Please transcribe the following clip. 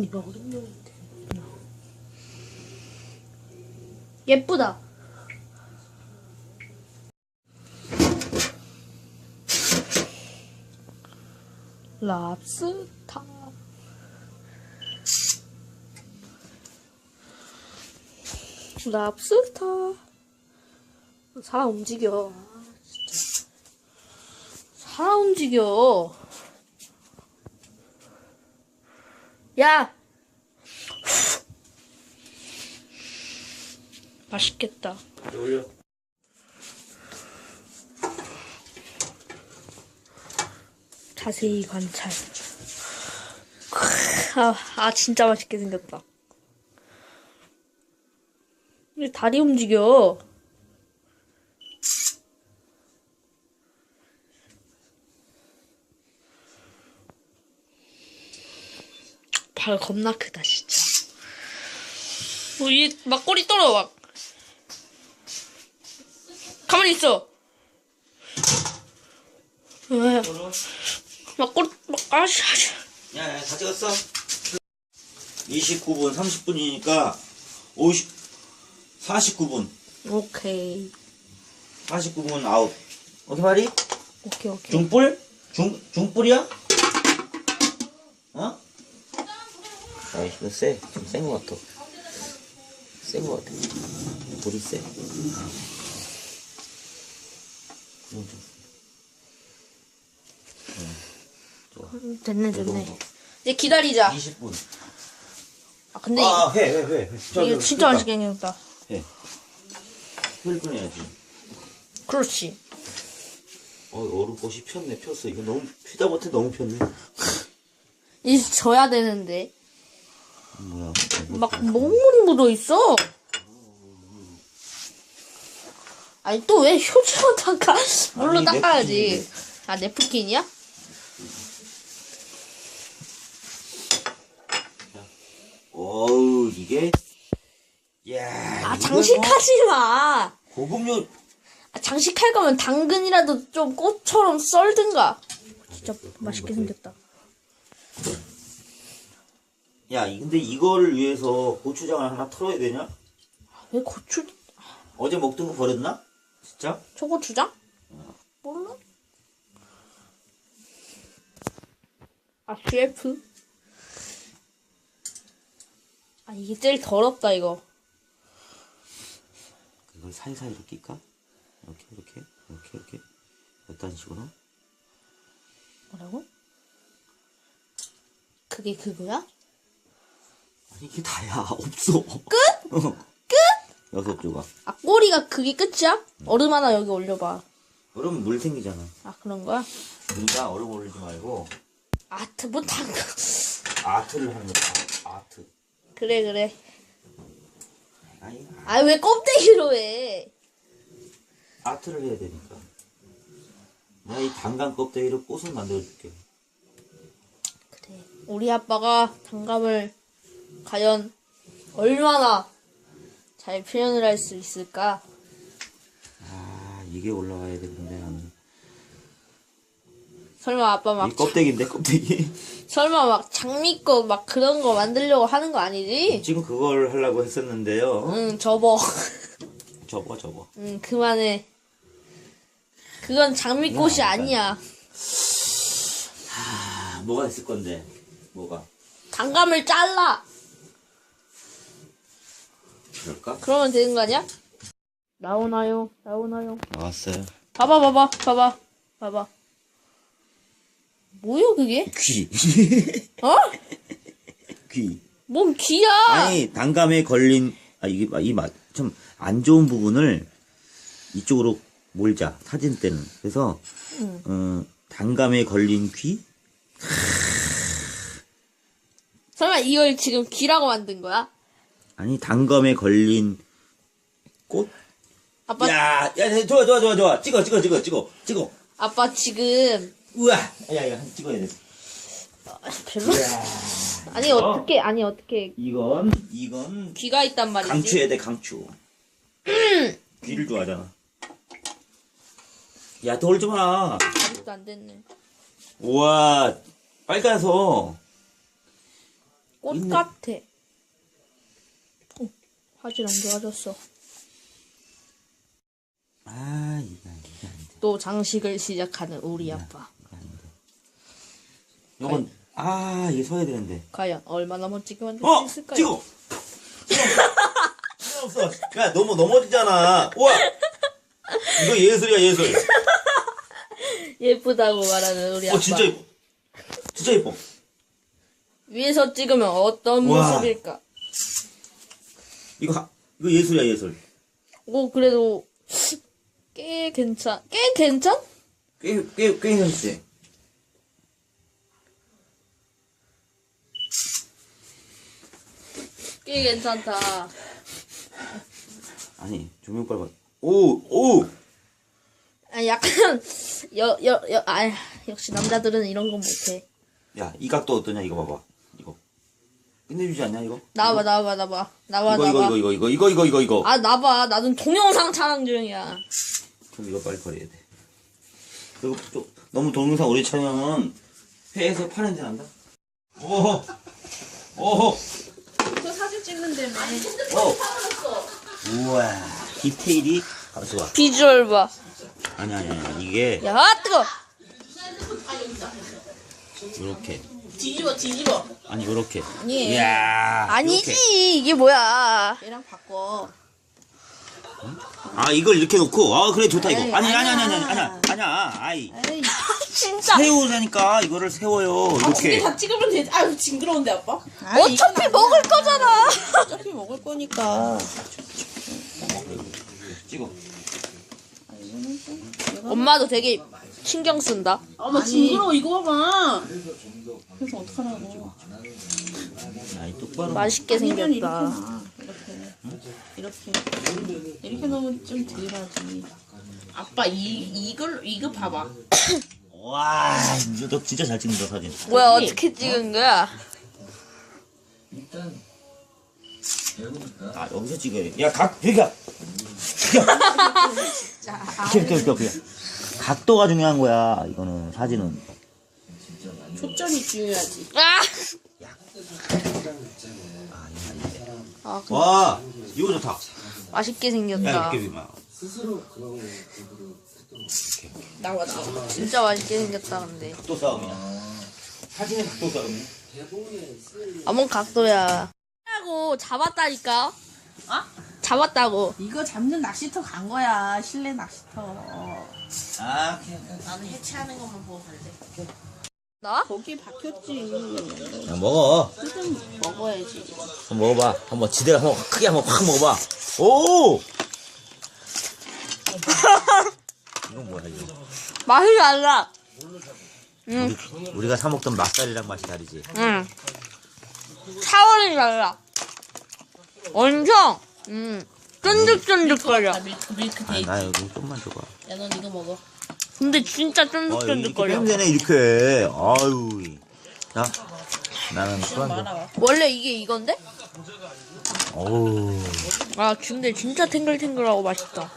네가 어른용인데. 예쁘다. 랍스타. 랍스타. 사람 움직여. 아, 진짜. 사람 움직여. 야! 맛있겠다. 올려. 자세히 관찰. 아, 아 진짜 맛있게 생겼다. 왜 다리 움직여? 발 겁나 크다 진짜. 어, 얘막 꼬리 떨어 막. 가만히 있어. 왜? 걸어. 막 꼬리 막 아씨 아씨. 야, 야, 다 찍었어? 29분, 30분이니까 50, 49분. 오케이 49분 아웃. 어디 말이? 오케이 오케이. 중뿔? 중, 중뿔이야? 어? 아, 이거 세. 좀 센 것 같아. 센 것 같아. 불이 세. 이건 좀. 음, 됐네 됐네. 이제 기다리자. 20분. 아 근데 아, 해, 해, 해. 이게 진짜 맛있게 생겼다. 해. 1분 해야지. 그렇지. 어, 얼음꽃이 폈네, 폈어. 이거 너무, 피다 못해 너무 폈네. 이제 져야 되는데 뭐야. 막 먹물이 묻어 있어. 아니 또왜 휴지로 닦아? 물로 아니, 닦아야지. 아 냅킨이야? 어우, 이게. 야 아 장식하지 마. 뭐 고급류. 아, 장식할 거면 당근이라도 좀 꽃처럼 썰든가. 진짜 맛있게 생겼다. 야, 이- 근데 이거를 위해서 고추장을 하나 털어야 되냐? 왜 고추 어제 먹던 거 버렸나? 진짜? 초고추장? 몰라. 아 셰프. 아 이게 제일 더럽다 이거. 이걸 사이사이로 낄까? 이렇게, 이렇게, 이렇게, 이렇게. 이런 식으로. 뭐라고? 그게 그거야? 아니, 이게 다야. 없어. 끝? 어. 여섯 조각. 아 꼬리가 그게 끝이야? 얼음 하나 여기 올려봐. 그러면 물 생기잖아. 아 그런 거야? 그러니까 얼음 올리지 말고 아트 뭐 당근. 아트를 하는 거야. 아트. 그래 그래. 아니, 아 왜 껍데기로 해? 아트를 해야 되니까. 내가 이 단감 껍데기로 꽃을 만들어줄게. 그래. 우리 아빠가 단감을 과연 얼마나 잘 표현을 할 수 있을까? 아, 이게 올라가야 되는데, 나는. 설마 아빠 막 이 껍데기인데, 껍데기. 설마 막 장미꽃 막 그런 거 만들려고 하는 거 아니지? 지금 그걸 하려고 했었는데요. 응 접어. 접어, 접어. 응 그만해. 그건 장미꽃이 야, 아니야. 아, 뭐가 있을 건데, 뭐가. 단감을 잘라. 그럴까? 그러면 되는 거 아니야? 나오나요? 나오나요? 나왔어요. 봐봐 봐봐 봐봐 봐봐. 뭐야 그게? 귀. 어? 귀. 뭔 귀야? 아니, 단감에 걸린, 아, 이게, 이 맛, 좀, 안 좋은 부분을 이쪽으로 몰자, 사진 때는. 그래서, 응. 어, 단감에 걸린 귀? 설마 이걸 지금 귀라고 만든 거야? 아니, 단감에 걸린 꽃? 아빠 야, 야, 좋아, 좋아, 좋아, 좋아. 찍어, 찍어, 찍어, 찍어, 찍어. 아빠 지금 우와. 야, 야, 찍어야 돼. 별로 아니 어 떻게 아니 어떻게 이건, 이건, 귀가 있단 말이지? 강추해야 돼, 강추. 귀를 좋아하잖아. 야, 돌지 마. 아직도 안 됐네. 우와, 빨가서. 꽃 있네. 같아. 어, 화질 안 좋아졌어. 아, 이거 안 돼. 또 장식을 시작하는 우리 아빠. 이건 아, 이게 서야 되는데. 과연 얼마나 멋지게 만들 수 어, 있을까요? 찍어. 없어. 야, 너무 넘어지잖아. 우와. 이거 예술이야, 예술. 예쁘다고 말하는 우리 아빠. 어, 진짜 예뻐. 진짜 예뻐. 위에서 찍으면 어떤 우와. 모습일까? 이거 하- 이거 예술이야, 예술. 오 그래도 꽤 괜찮. 꽤 괜찮? 꽤, 꽤, 꽤 괜찮다. 아니, 조명 빨봐. 오, 오. 아 약간 여 여 여 아 역시 남자들은 이런 건 못해. 야, 이 각도 어떠냐, 이거 봐봐. 이거. 끝내주지 않냐, 이거? 나와봐 나와봐 나와봐 나와 이거, 나와. 이거, 이거, 이거, 이거, 이거, 이거, 이거. 아 나봐 나는 동영상 촬영 중이야. 그럼 이거 빨리 버려야 돼. 그리고 좀, 너무 동영상 오래 촬영은 회에서 파는 데 난다? 오호! 오호! 저 사진 찍는데 왜? 오! 우와, 디테일이, 가만있어 봐. 비주얼 봐. 아니, 아니, 아니, 이게, 야 뜨거. 요렇게. 뒤집어 뒤집어. 아니, 요렇게. 아니. 이야. 아니지 요렇게. 이게 뭐야? 얘랑 바꿔. 아, 이걸 이렇게 놓고, 아, 그래, 좋다, 이거. 에이, 아니, 아니, 아니, 아니, 아니야. 아니, 아니, 아니야. 아이. 에이, 진짜. 세우라니까, 이거를 세워요. 아, 이렇게. 다 찍으면 되지. 아유 징그러운데 아빠. 어차피 먹을 거잖아. 어차피 먹을 거니까. 찍어. 엄마도 되게 신경 쓴다. 아마 징그러워 이거 봐봐. 그래서 어떡하라고. 아이, 똑바로. 맛있게 아니면 생겼다. 놔. 이렇게. 이렇게. 이렇게 넣으면 좀 덜하지. 아빠 이 이걸 이거 봐봐. 와, 이제 너 진짜 잘 찍는다, 사진. 뭐야 어떻게 찍은 거야? 아, 여기서 찍어야 돼. 야, 각, 여기가. 이렇게, 이렇게, 이렇게. 각도가 중요한 거야, 이거는, 사진은. 초점이 중요하지. 아. 아 그- 와, 이거 좋다. 맛있게 야, 생겼다. 이렇게 봐. 나와 나와. 진짜 맛있게 생겼다 근데. 각도 싸움이야. 사진의 각도 싸움이야. 아뭔 각도야. 하고 잡았다니까. 어? 잡았다고. 이거 잡는 낚시터 간 거야. 실내 낚시터. 아, 나는 해체하는 것만 보고 갈래. 나? 거기에 박혔지. 야, 먹어. 뜯은 먹어야지. 한번 먹어봐. 한번 지대로 한번 크게 한번 확 먹어봐. 오! 이건 뭐야, 이거? 맛이 달라. 우리, 우리가 사 먹던 맛살이랑 맛이 다르지. 응. 차원이 달라. 엄청. 음. 쫀득쫀득거려. 아, 밀크 밀크 아, 데이트. 나 이거 좀만 줘봐. 야, 넌 이거 먹어. 근데 진짜 어, 이렇게 쫀득쫀득거려. 빼면 되네, 이렇게. 아유. 자, 나는 술안 줘. 말아봐. 원래 이게 이건데? 어우. 아 근데 진짜 탱글탱글하고 맛있다.